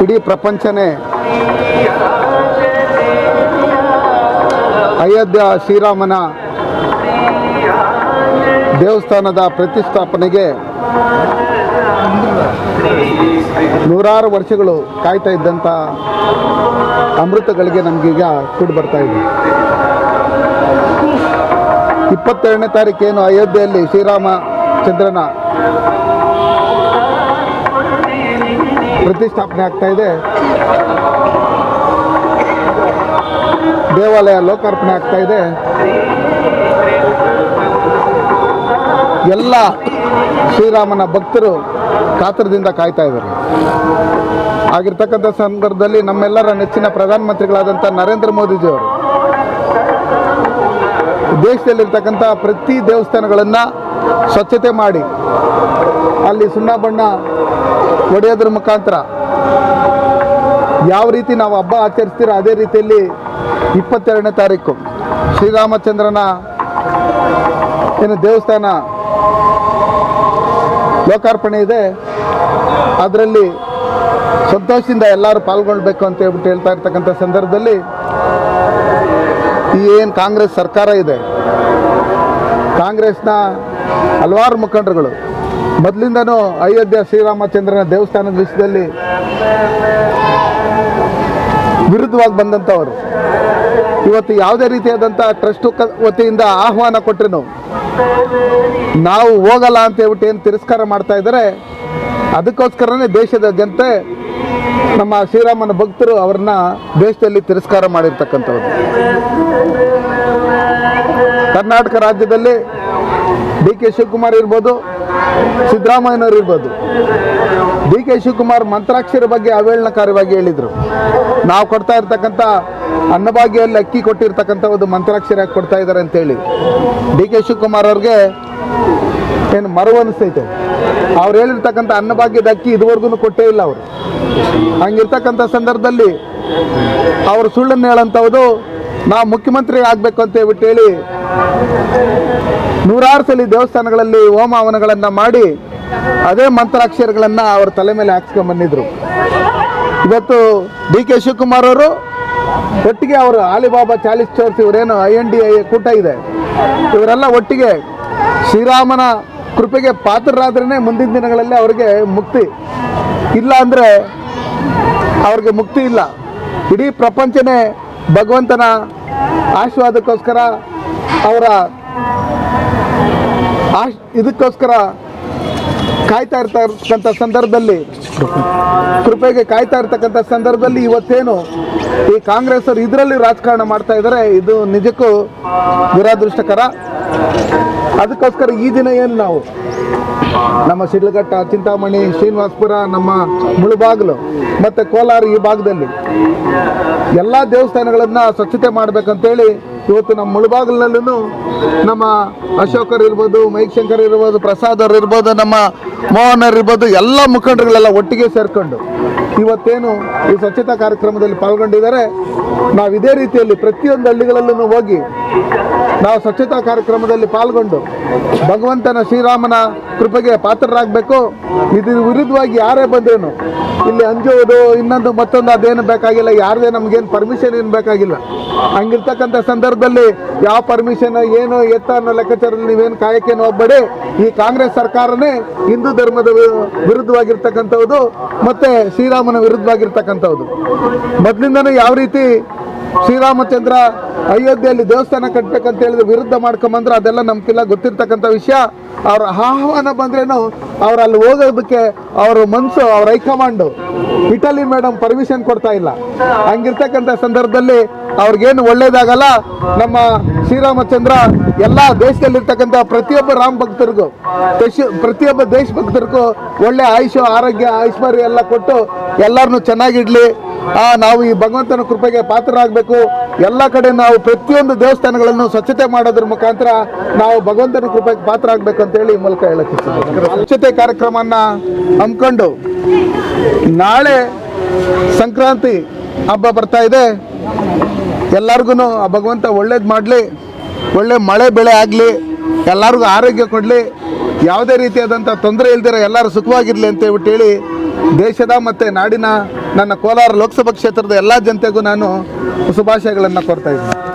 ಇಡೀ ಪ್ರಪಂಚನೇ ಅಯೋಧ್ಯ ಶ್ರೀರಾಮನ ದೇವಸ್ಥಾನದ ಪ್ರತಿಷ್ಠಾಪನೆಗೆ ನೂರಾರು ವರ್ಷಗಳು ಕಾಯ್ತಾ ಇದ್ದಂಥ ಅಮೃತಗಳಿಗೆ ನಮಗೀಗ ಕೂಡಿ ಬರ್ತಾ ಇದೆ. ಇಪ್ಪತ್ತೆರಡನೇ ತಾರೀಕೇನು ಅಯೋಧ್ಯೆಯಲ್ಲಿ ಶ್ರೀರಾಮಚಂದ್ರನ ಪ್ರತಿಷ್ಠಾಪನೆ ಆಗ್ತಾ ಇದೆ. ದೇವಾಲಯ ಲೋಕಾರ್ಪಣೆ ಆಗ್ತಾ ಇದೆ. ಎಲ್ಲ ಶ್ರೀರಾಮನ ಭಕ್ತರು ಕಾತರದಿಂದ ಕಾಯ್ತಾ ಇದ್ದಾರೆ. ಆಗಿರ್ತಕ್ಕಂಥ ಸಂದರ್ಭದಲ್ಲಿ ನಮ್ಮೆಲ್ಲರ ನೆಚ್ಚಿನ ಪ್ರಧಾನಮಂತ್ರಿಗಳಾದಂಥ ನರೇಂದ್ರ ಮೋದಿಜಿಯವರು ದೇಶದಲ್ಲಿರ್ತಕ್ಕಂಥ ಪ್ರತಿ ದೇವಸ್ಥಾನಗಳನ್ನು ಸ್ವಚ್ಛತೆ ಮಾಡಿ. ಅಲ್ಲಿ ಸುಣ್ಣ ಬಣ್ಣ ಹೊಡೆಯೋದ್ರ ಮುಖಾಂತರ ಯಾವ ರೀತಿ ನಾವು ಹಬ್ಬ ಆಚರಿಸ್ತೀರೋ ಅದೇ ರೀತಿಯಲ್ಲಿ ಇಪ್ಪತ್ತೆರಡನೇ ತಾರೀಕು ಶ್ರೀರಾಮಚಂದ್ರನ ಏನು ದೇವಸ್ಥಾನ ಲೋಕಾರ್ಪಣೆ ಇದೆ. ಅದರಲ್ಲಿ ಸಂತೋಷದಿಂದ ಎಲ್ಲರೂ ಪಾಲ್ಗೊಳ್ಬೇಕು ಅಂತ ಹೇಳ್ಬಿಟ್ಟು ಹೇಳ್ತಾ ಇರ್ತಕ್ಕಂಥ ಸಂದರ್ಭದಲ್ಲಿ ಈ ಏನು ಕಾಂಗ್ರೆಸ್ ಸರ್ಕಾರ ಇದೆ. ಕಾಂಗ್ರೆಸ್ನ ಹಲವಾರು ಮುಖಂಡರುಗಳು. ಮೊದಲಿಂದನೂ ಅಯೋಧ್ಯೆ ಶ್ರೀರಾಮಚಂದ್ರನ ದೇವಸ್ಥಾನದ ವಿಷಯದಲ್ಲಿ ವಿರುದ್ಧವಾಗಿ ಬಂದಂಥವರು. ಇವತ್ತು ಯಾವುದೇ ರೀತಿಯಾದಂಥ ಟ್ರಸ್ಟ್ ವತಿಯಿಂದ ಆಹ್ವಾನ ಕೊಟ್ಟರು ನಾವು ಹೋಗಲ್ಲ ಅಂತ ಹೇಳ್ಬಿಟ್ಟು ಏನು ತಿರಸ್ಕಾರ ಮಾಡ್ತಾ ಇದ್ದಾರೆ, ಅದಕ್ಕೋಸ್ಕರನೇ ದೇಶದ ಜನತೆ ನಮ್ಮ ಶ್ರೀರಾಮನ ಭಕ್ತರು ಅವ್ರನ್ನ ದೇಶದಲ್ಲಿ ತಿರಸ್ಕಾರ ಮಾಡಿರ್ತಕ್ಕಂಥವ್ರು. ಕರ್ನಾಟಕ ರಾಜ್ಯದಲ್ಲಿ ಡಿ ಕೆ ಶಿವಕುಮಾರ್ ಇರ್ಬೋದು, ಸಿದ್ದರಾಮಯ್ಯನವ್ರು ಇರ್ಬೋದು. ಡಿ ಕೆ ಶಿವಕುಮಾರ್ ಮಂತ್ರಾಕ್ಷರ ಬಗ್ಗೆ ಅವೇಳನಕಾರವಾಗಿ ಹೇಳಿದರು. ನಾವು ಕೊಡ್ತಾ ಇರ್ತಕ್ಕಂಥ ಅನ್ನಭಾಗ್ಯಲ್ಲಿ ಅಕ್ಕಿ ಕೊಟ್ಟಿರ್ತಕ್ಕಂಥ ಒಂದು ಮಂತ್ರಾಕ್ಷರ ಕೊಡ್ತಾ ಇದ್ದಾರೆ ಅಂತೇಳಿ ಡಿ ಕೆ ಶಿವಕುಮಾರ್ ಅವ್ರಿಗೆ ಏನು ಮರವು ಅನಿಸ್ತೈತೆ. ಅವ್ರು ಹೇಳಿರ್ತಕ್ಕಂಥ ಅನ್ನಭಾಗ್ಯದ ಅಕ್ಕಿ ಇದುವರೆಗೂ ಕೊಟ್ಟೇ ಇಲ್ಲ ಅವರು. ಹಂಗಿರ್ತಕ್ಕಂಥ ಸಂದರ್ಭದಲ್ಲಿ ಅವರು ಸುಳ್ಳನ್ನು ಹೇಳಂಥದ್ದು ನಾವು ಮುಖ್ಯಮಂತ್ರಿ ಆಗಬೇಕು ಅಂತ ಹೇಳ್ಬಿಟ್ಟು ಹೇಳಿ ನೂರಾರು ಸಲ ದೇವಸ್ಥಾನಗಳಲ್ಲಿ ಹೋಮ ಹವನಗಳನ್ನು ಮಾಡಿ ಅದೇ ಮಂತ್ರಾಕ್ಷರಗಳನ್ನು ಅವ್ರ ತಲೆ ಮೇಲೆ ಹಾಕ್ಸ್ಕೊಂಡ್ ಬಂದಿದ್ರು. ಇವತ್ತು ಡಿ ಕೆ ಶಿವಕುಮಾರ್ ಅವರು ಒಟ್ಟಿಗೆ ಅವರು ಆಲಿಬಾಬಾ ಚಾಲಿಸ್ ಚೋರ್ಸ್ ಇವರೇನು ಐ ಎನ್ ಡಿ ಐ ಕೂಟ ಇದೆ. ಇವರೆಲ್ಲ ಒಟ್ಟಿಗೆ ಶ್ರೀರಾಮನ ಕೃಪೆಗೆ ಪಾತ್ರರಾದ್ರೇ ಮುಂದಿನ ದಿನಗಳಲ್ಲಿ ಅವ್ರಿಗೆ ಮುಕ್ತಿ. ಇಲ್ಲ ಅಂದರೆ ಅವ್ರಿಗೆ ಮುಕ್ತಿ ಇಲ್ಲ. ಇಡೀ ಪ್ರಪಂಚನೇ ಭಗವಂತನ ಆಶೀರ್ವಾದಕ್ಕೋಸ್ಕರ ಅವರ ಆಶ್, ಇದಕ್ಕೋಸ್ಕರ ಕಾಯ್ತಾ ಇರ್ತಕ್ಕಂಥ ಸಂದರ್ಭದಲ್ಲಿ, ಕೃಪೆಗೆ ಕಾಯ್ತಾ ಇರ್ತಕ್ಕಂಥ ಸಂದರ್ಭದಲ್ಲಿ ಇವತ್ತೇನು ಈ ಕಾಂಗ್ರೆಸ್ ಅವರು ಇದರಲ್ಲಿ ರಾಜಕಾರಣ ಮಾಡ್ತಾ ಇದ್ದಾರೆ, ಇದು ನಿಜಕ್ಕೂ ದುರಾದೃಷ್ಟಕರ. ಅದಕ್ಕೋಸ್ಕರ ಈ ದಿನ ಏನು ನಾವು? ನಮ್ಮ ಸಿಡ್ಲಘಟ್ಟ ಚಿಂತಾಮಣಿ, ಶ್ರೀನಿವಾಸಪುರ, ನಮ್ಮ ಮುಳುಬಾಗಲು ಮತ್ತು ಕೋಲಾರ ಈ ಭಾಗದಲ್ಲಿ ಎಲ್ಲ ದೇವಸ್ಥಾನಗಳನ್ನು ಸ್ವಚ್ಛತೆ ಮಾಡಬೇಕಂತೇಳಿ ಇವತ್ತು ನಮ್ಮ ಮುಳುಬಾಗಿಲಿನಲ್ಲೂ ನಮ್ಮ ಅಶೋಕರು ಇರ್ಬೋದು ಮೈಕ್ ಶಂಕರ್ ಇರ್ಬೋದು ಪ್ರಸಾದ್ ಅವರು ಇರ್ಬೋದು, ನಮ್ಮ ಮೋಹನ್ ಇರ್ಬೋದು, ಎಲ್ಲ ಮುಖಂಡರುಗಳೆಲ್ಲ ಒಟ್ಟಿಗೆ ಸೇರಿಕೊಂಡು ಇವತ್ತೇನು ಈ ಸ್ವಚ್ಛತಾ ಕಾರ್ಯಕ್ರಮದಲ್ಲಿ ಪಾಲ್ಗೊಂಡಿದ್ದಾರೆ. ನಾವು ಇದೇ ರೀತಿಯಲ್ಲಿ ಪ್ರತಿಯೊಂದು ಹಳ್ಳಿಗಳಲ್ಲೂ ಹೋಗಿ ನಾವು ಸ್ವಚ್ಛತಾ ಕಾರ್ಯಕ್ರಮದಲ್ಲಿ ಪಾಲ್ಗೊಂಡು ಭಗವಂತನ ಶ್ರೀರಾಮನ ಕೃಪೆಗೆ ಪಾತ್ರರಾಗಬೇಕು. ಇದ್ರ ವಿರುದ್ಧವಾಗಿ ಯಾರೇ ಬಂದೇನು, ಇಲ್ಲಿ ಅಂಜೋದು ಇನ್ನೊಂದು ಮತ್ತೊಂದು ಅದೇನು ಬೇಕಾಗಿಲ್ಲ, ಯಾರದೇ ನಮಗೇನು ಪರ್ಮಿಷನ್ ಏನು ಬೇಕಾಗಿಲ್ಲ. ಹಂಗಿರ್ತಕ್ಕಂಥ ಸಂದರ್ಭದಲ್ಲಿ ಯಾವ ಪರ್ಮಿಷನ್ ಏನು ಎತ್ತ ಅನ್ನೋ ಲೆಕ್ಕಾಚಾರದಲ್ಲಿ ನೀವೇನು ಕಾಯಕೇನು ಹೋಗ್ಬೇಡಿ ಈ ಕಾಂಗ್ರೆಸ್ ಸರ್ಕಾರನೇ ಹಿಂದೂ ಧರ್ಮದ ವಿರುದ್ಧವಾಗಿರ್ತಕ್ಕಂಥದ್ದು ಮತ್ತೆ ಶ್ರೀರಾಮನ ವಿರುದ್ಧವಾಗಿರ್ತಕ್ಕಂಥದ್ದು ಮೊದಲಿಂದನೂ ಯಾವ ರೀತಿ ಶ್ರೀರಾಮಚಂದ್ರ ಅಯೋಧ್ಯೆಯಲ್ಲಿ ದೇವಸ್ಥಾನ ಕಟ್ಟಬೇಕಂತ ಹೇಳಿದ್ರೆ ವಿರುದ್ಧ ಮಾಡ್ಕೊಂಬಂದ್ರೆ ಅದೆಲ್ಲ ನಮ್ಗೆಲ್ಲ ಗೊತ್ತಿರ್ತಕ್ಕಂಥ ವಿಷಯ. ಅವ್ರ ಆಹ್ವಾನ ಬಂದ್ರೇನು, ಅವ್ರು ಅಲ್ಲಿ ಹೋಗೋದಕ್ಕೆ ಅವ್ರ ಮನಸ್ಸು ಅವ್ರ ಹೈಕಮಾಂಡು. ಇಟಲಿ ಮೇಡಮ್ ಪರ್ಮಿಷನ್ ಕೊಡ್ತಾ ಇಲ್ಲ. ಹಂಗಿರ್ತಕ್ಕಂಥ ಸಂದರ್ಭದಲ್ಲಿ ಅವ್ರಿಗೇನು ಒಳ್ಳೇದಾಗಲ್ಲ, ನಮ್ಮ ಶ್ರೀರಾಮಚಂದ್ರ ಎಲ್ಲ ದೇಶದಲ್ಲಿರ್ತಕ್ಕಂಥ ಪ್ರತಿಯೊಬ್ಬ ರಾಮ ಭಕ್ತರಿಗೂ, ದೇಶ- ಪ್ರತಿಯೊಬ್ಬ ದೇಶ ಭಕ್ತರಿಗೂ ಒಳ್ಳೆ ಆಯುಷ, ಆರೋಗ್ಯ, ಐಶ್ವರ್ಯ ಎಲ್ಲ ಕೊಟ್ಟು ಎಲ್ಲರನ್ನೂ ಚೆನ್ನಾಗಿಡಲಿ ನಾವು ಈ ಭಗವಂತನ ಕೃಪೆಗೆ ಪಾತ್ರರಾಗಬೇಕು. ಎಲ್ಲ ಕಡೆ ನಾವು ಪ್ರತಿಯೊಂದು ದೇವಸ್ಥಾನಗಳನ್ನು ಸ್ವಚ್ಛತೆ ಮಾಡೋದ್ರ ಮುಖಾಂತರ ನಾವು ಭಗವಂತನ ಕೃಪೆಗೆ ಪಾತ್ರ ಆಗ್ಬೇಕು ಅಂತ ಹೇಳಿ ಈ ಮೂಲಕ ಹೇಳಕ್ಕೆ. ಸ್ವಚ್ಛತೆ ಕಾರ್ಯಕ್ರಮನ ಹಮ್ಮಿಕೊಂಡು ನಾಳೆ ಸಂಕ್ರಾಂತಿ ಹಬ್ಬ ಬರ್ತಾ ಇದೆ. ಎಲ್ಲರಿಗೂ ಆ ಭಗವಂತ ಒಳ್ಳೇದು ಮಾಡಲಿ, ಒಳ್ಳೆ ಮಳೆ ಬೆಳೆ ಆಗಲಿ, ಎಲ್ಲರಿಗೂ ಆರೋಗ್ಯ ಕೊಡಲಿ. ಯಾವುದೇ ರೀತಿಯಾದಂಥ ತೊಂದರೆ ಇಲ್ದಿರೋ ಎಲ್ಲರೂ ಸುಖವಾಗಿರಲಿ ಅಂತ ಹೇಳ್ಬಿಟ್ಟು ಹೇಳಿ ದೇಶದ ಮತ್ತು ನಾಡಿನ ನನ್ನ ಕೋಲಾರ ಲೋಕಸಭಾ ಕ್ಷೇತ್ರದ ಎಲ್ಲ ಜನತೆಗೂ ನಾನು ಶುಭಾಶಯಗಳನ್ನು ಕೋರ್ತಾ ಇದ್ದೀನಿ.